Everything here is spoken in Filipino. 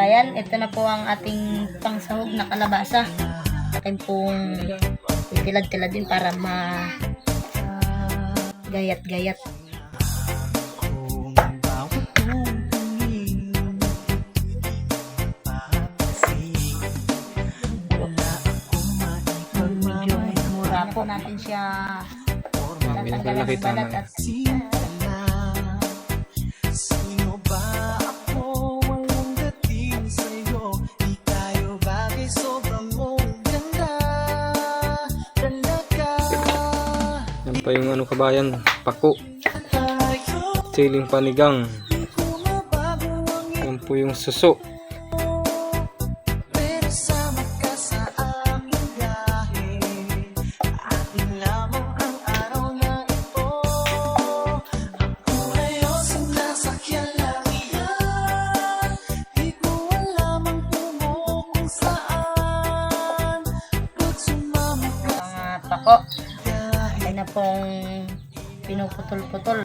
kababayan, ito na po ang ating pangsahog na kalabasa. Atin pong itilad-tilad din para ma gayat-gayat. Medyo mura po natin siya tatanggalan ng balat at pa yung ano kabayan, pako, tayo siling panigang. Yan po yung suso. Pero na pong pinuputol-putol.